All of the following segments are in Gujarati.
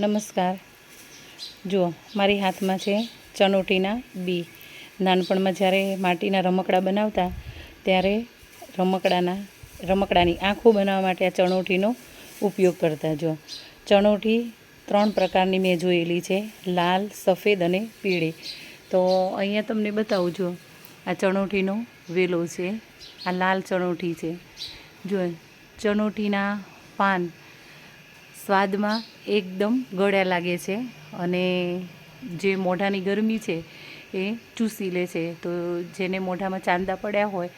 નમસ્કાર. જુઓ, મારી હાથમાં છે ચનોટીના બી. નાનપણમાં જ્યારે માટીના રમકડા બનાવતા, ત્યારે રમકડાના, રમકડાની આંખો બનાવવા માટે આ ચણોટીનો ઉપયોગ કરતા. જો ચણોટી ત્રણ પ્રકારની મેં જોયેલી છે, લાલ, સફેદ અને પીળી. તો અહીંયા તમને બતાવું જો આ ચણોટીનો વેલો છે, આ લાલ ચણોટી છે. જો ચણોટીના પાન સ્વાદમાં એકદમ ગળ્યા લાગે છે અને જે મોઢાની ગરમી છે એ ચૂસી લે છે. તો જેને મોઢામાં ચાંદા પડ્યા હોય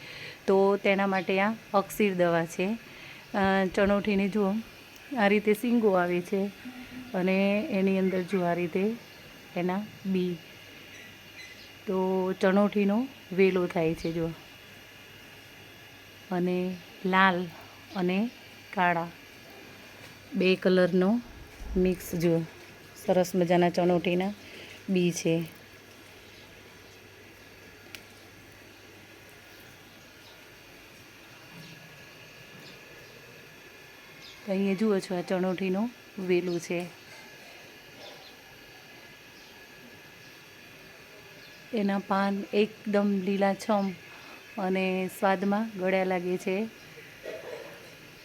તો તેના માટે આ અક્ષીર દવા છે. ચણોઠીને જુઓ, આ રીતે સિંગો આવે છે અને એની અંદર જુઓ આ રીતે એના બી. તો ચણોઠીનો વેલો થાય છે જો અને લાલ અને કાળા. બે કલરનો મિક્સ જુઓ સરસ મજાના ચણોટીના બી છે. અહીંયા જુઓ છો આ ચણોટીનું વેલું છે. એના પાન એકદમ લીલાછમ અને સ્વાદમાં ગળ્યા લાગે છે.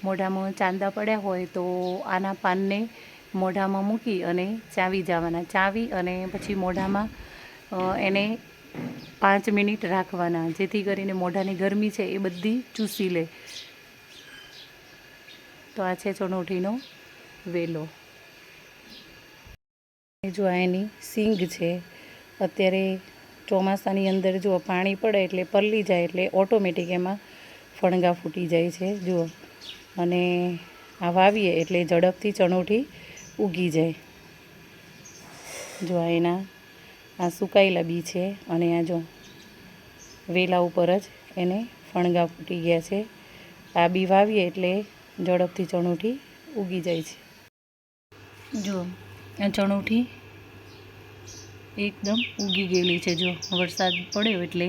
મોઢામાં ચાંદા પડ્યા હોય તો આના પાનને મોઢામાં મૂકી અને ચાવી જવાના. ચાવી અને પછી મોઢામાં એને પાંચ મિનિટ રાખવાના, જેથી કરીને મોઢાની ગરમી છે એ બધી ચૂસી લે. તો આ છે ચણોઠીનો વેલો. જો આ એની સિંગ છે, અત્યારે ચોમાસાની અંદર જો પાણી પડે એટલે પલળી જાય એટલે ઓટોમેટિક એમાં ફણગા ફૂટી જાય છે. જુઓ. અને આ વાવીએ એટલે ઝડપથી ચણોઠી ઉગી જાય. જો આ એના, આ સુકાયેલા બી છે અને આ જો વેલા ઉપર જ એને ફણગા ફૂટી ગયા છે. આ બી વાવીએ એટલે ઝડપથી ચણોઠી ઉગી જાય છે. જો, આ ચણોઠી એકદમ ઉગી ગયેલી છે. જો વરસાદ પડ્યો એટલે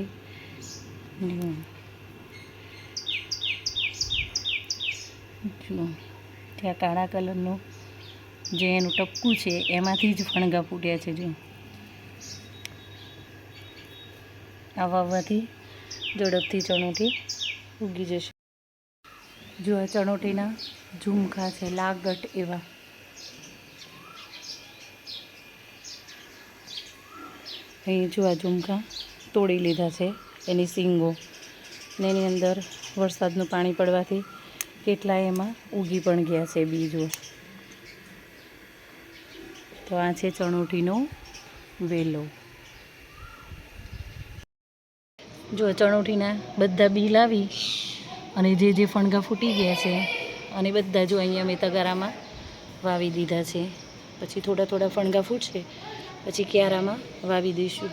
જુઓ, ત્યાં કાળા કલરનું જે એનું ટપકું છે, એમાંથી જ ફણગા ફૂટ્યા છે જો આ વાવવાથી ઝડપથી ચણોટી ઉગી જશે. જો આ ચણોટીના ઝુમખા છે, લાગટ એવા. અહીં જો આ ઝુમખા તોડી લીધા છે, એની સિંગો ને એની અંદર વરસાદનું પાણી પડવાથી કેટલાય એમાં? ઉગી પણ ગયા છે બીજો. તો આ છે ચણોઠીનો વેલો. જો ચણોઠીના બધા બી લાવી અને જે જે ફણગા ફૂટી ગયા છે અને બધા જો અહીંયા મેં તગારામાં વાવી દીધા છે. પછી થોડા થોડા ફણગા ફૂટશે, પછી ક્યારામાં વાવી દઈશું.